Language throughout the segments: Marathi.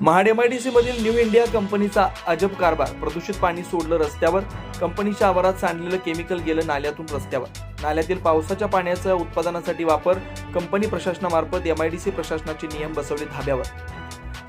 महाड मधील न्यू इंडिया कंपनीचा अजब कारभार. प्रदूषित पाणी सोडलं रस्त्यावर. कंपनीच्या आवारात सांडलेलं केमिकल गेलं नाल्यातून रस्त्यावर. नाल्यातील पावसाच्या पाण्याचा उत्पादनासाठी वापर कंपनी प्रशासनामार्फत एमआयडीसी प्रशासनाचे नियम बसवले धाब्यावर.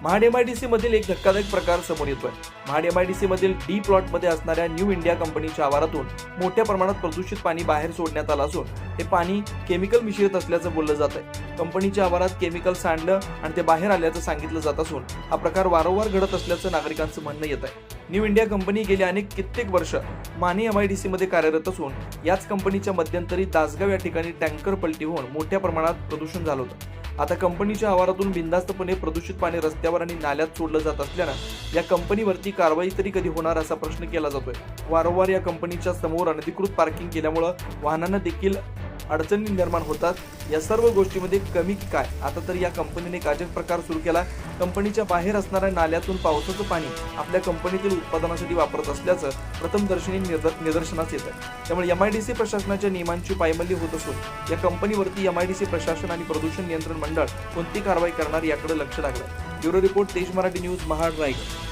महाड एमआयडीसी मधील एक धक्कादायक प्रकार समोर येतोय. महाड एमआयडीसी मधील डी प्लॉटमध्ये असणाऱ्या न्यू इंडिया कंपनीच्या आवारातून मोठ्या प्रमाणात प्रदूषित पाणी बाहेर सोडण्यात आलं असून हे पाणी केमिकल मिश्रित असल्याचं बोललं जात आहे कंपनीच्या आवारात केमिकल सांडलं आणि ते बाहेर आल्याचं सांगितलं जात असून हा प्रकार वारंवार घडत असल्याचं नागरिकांचं म्हणणं येत आहे न्यू इंडिया कंपनी गेली अनेक कित्येक वर्ष माने डी सीमध्ये कार्यरत असून याच कंपनीच्या मध्यंतरी दासगाव या ठिकाणी टँकर पलटी होऊन मोठ्या प्रमाणात प्रदूषण झालं होतं. आता कंपनीच्या आवारातून बिनधास्तपणे प्रदूषित पाणी रस्त्यावर आणि नाल्यात सोडलं जात असल्यानं या कंपनीवरती कारवाई तरी कधी होणार असा प्रश्न केला जातोय. वारंवार या कंपनीच्या समोर अनधिकृत पार्किंग केल्यामुळं वाहनांना देखील अडचणी निर्माण होतात. या सर्व गोष्टीमध्ये कमी की काय? आता तर या कंपनीने एक अजब प्रकार सुरू केला. कंपनीच्या बाहेर असणाऱ्या नाल्यातून पावसाचं पाणी आपल्या कंपनीतील उत्पादनासाठी वापरत असल्याचं प्रथमदर्शनी निदर- निदर्शनास येत आहे त्यामुळे सी प्रशासनाच्या नियमांची पायमल्ली होत असून या कंपनीवरती एम आय डी सी प्रशासन आणि प्रदूषण नियंत्रण मंडळ कोणती कारवाई करणार याकडे लक्ष लागलं ब्युरो रिपोर्ट तेज मराठी न्यूज महाड रायगड.